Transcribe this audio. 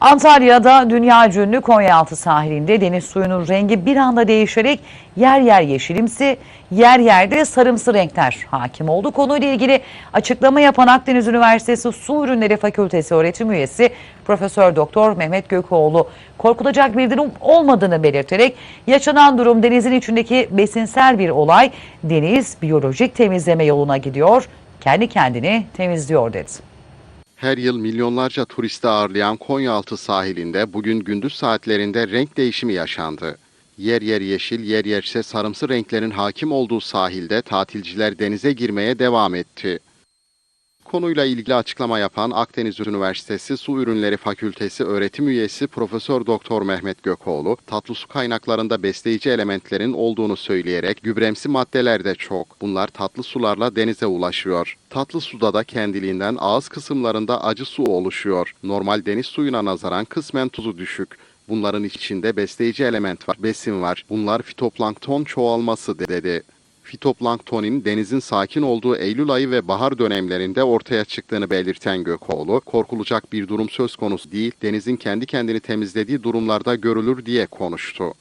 Antalya'da dünya ünlü Konyaaltı sahilinde deniz suyunun rengi bir anda değişerek yer yer yeşilimsi, yer yerde sarımsı renkler hakim oldu. Konuyla ilgili açıklama yapan Akdeniz Üniversitesi Su Ürünleri Fakültesi öğretim üyesi Profesör Doktor Mehmet Gökoğlu korkulacak bir durum olmadığını belirterek yaşanan durum denizin içindeki besinsel bir olay, deniz biyolojik temizleme yoluna gidiyor, kendi kendini temizliyor dedi. Her yıl milyonlarca turisti ağırlayan Konyaaltı sahilinde bugün gündüz saatlerinde renk değişimi yaşandı. Yer yer yeşil, yer yerse sarımsı renklerin hakim olduğu sahilde tatilciler denize girmeye devam etti. Konuyla ilgili açıklama yapan Akdeniz Üniversitesi Su Ürünleri Fakültesi öğretim üyesi Profesör Doktor Mehmet Gökoğlu, tatlı su kaynaklarında besleyici elementlerin olduğunu söyleyerek gübremsi maddeler de çok. Bunlar tatlı sularla denize ulaşıyor. Tatlı suda da kendiliğinden ağız kısımlarında acı su oluşuyor. Normal deniz suyuna nazaran kısmen tuzu düşük. Bunların içinde besleyici element var, besin var. Bunlar fitoplankton çoğalması dedi. Fitoplanktonin denizin sakin olduğu Eylül ayı ve bahar dönemlerinde ortaya çıktığını belirten Gökoğlu, korkulacak bir durum söz konusu değil, denizin kendi kendini temizlediği durumlarda görülür diye konuştu.